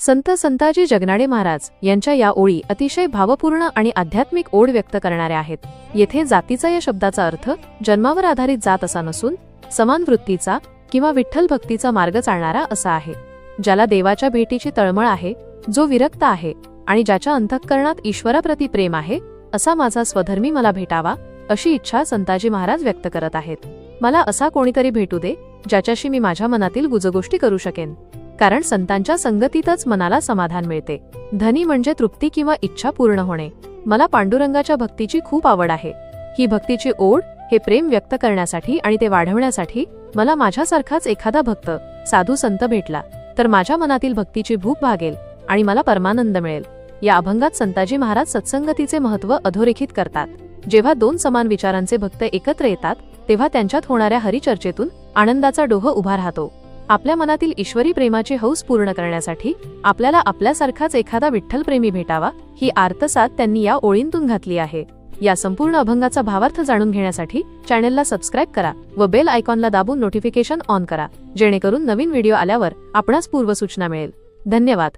संत संताजी जगनाडे महाराज यांच्या या ओळी अतिशय भावपूर्ण आणि आध्यात्मिक ओढ व्यक्त करणाऱ्या आहेत. येथे जातीचा या शब्दाचा अर्थ जन्मावर आधारित जात असा नसून समान वृत्तीचा किंवा विठ्ठल भक्तीचा मार्ग चालणारा असा आहे. ज्याला देवाच्या भेटीची तळमळ आहे जो विरक्त आहे आणि ज्याच्या अंतःकरणात ईश्वराप्रती प्रेम आहे असा माझा स्वधर्मी मला भेटावा अशी इच्छा संताजी महाराज व्यक्त करत आहेत. मला असा कोणीतरी भेटू दे ज्याच्याशी मी माझ्या मनातील गुजगोष्टी करू शकेन. कारण संतांच्या संगतीतच मनाला समाधान मिळते. धनी म्हणजे तृप्ती किंवा इच्छा पूर्ण होणे. मला पांडुरंगाच्या भक्तीची खूप आवड आहे. ही भक्तीची ओढ हे प्रेम व्यक्त करण्यासाठी आणि ते वाढवण्यासाठी मला माझ्यासारखाच एखादा भक्त साधू संत भेटला तर माझ्या मनातील भक्तीची भूक भागेल आणि मला परमानंद मिळेल. या अभंगात संताजी महाराज सत्संगतीचे महत्त्व अधोरेखित करतात. जेव्हा दोन समान विचारांचे भक्त एकत्र येतात तेव्हा त्यांच्यात होणाऱ्या हरिचर्चेतून आनंदाचा डोह उभा राहतो. आपल्या मनातील ईश्वरी प्रेमाची हौस पूर्ण करण्यासाठी आपल्याला आपल्यासारखाच एखादा विठ्ठलप्रेमी भेटावा ही आर्तसाद त्यांनी या ओळींतून घातली आहे. या संपूर्ण अभंगाचा भावार्थ जाणून घेण्यासाठी चॅनलला सबस्क्राईब करा व बेल आयकॉनला दाबून नोटिफिकेशन ऑन करा जेणेकरून नवीन व्हिडिओ आल्यावर आपणास पूर्वसूचना मिळेल. धन्यवाद.